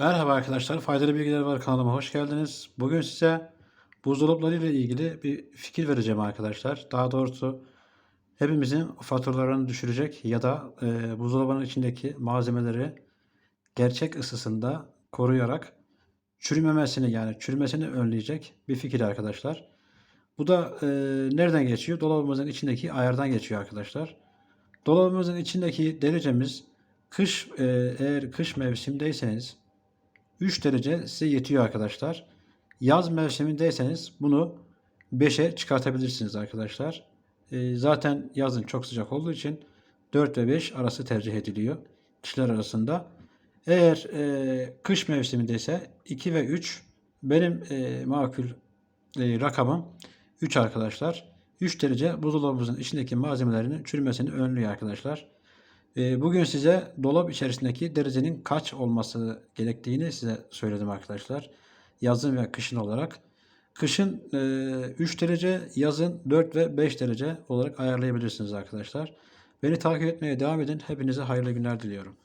Merhaba arkadaşlar, faydalı bilgiler var kanalıma hoş geldiniz. Bugün size buzdolapları ile ilgili bir fikir vereceğim arkadaşlar. Daha doğrusu hepimizin faturalarını düşürecek ya da e, buzdolabının içindeki malzemeleri gerçek ısısında koruyarak çürümemesini yani çürümesini önleyecek bir fikir arkadaşlar. Bu da e, nereden geçiyor? Dolabımızın içindeki ayardan geçiyor arkadaşlar. Dolabımızın içindeki derecemiz kış e, eğer kış mevsimdeyseniz 3 derece size yetiyor arkadaşlar. Yaz mevsimindeyseniz bunu 5'e çıkartabilirsiniz arkadaşlar. E, zaten yazın çok sıcak olduğu için 4 ve 5 arası tercih ediliyor kişiler arasında. Eğer e, kış mevsimindeyse 2 ve 3 benim e, makul e, rakamım 3 arkadaşlar. 3 derece buzdolabımızın içindeki malzemelerin çürümesini önlüyor arkadaşlar. E, bugün size dolap içerisindeki derecenin kaç olması gerektiğini size söyledim arkadaşlar. Yazın ve kışın olarak. Kışın e, 3 derece, yazın 4 ve 5 derece olarak ayarlayabilirsiniz arkadaşlar. Beni takip etmeye devam edin. Hepinize hayırlı günler diliyorum.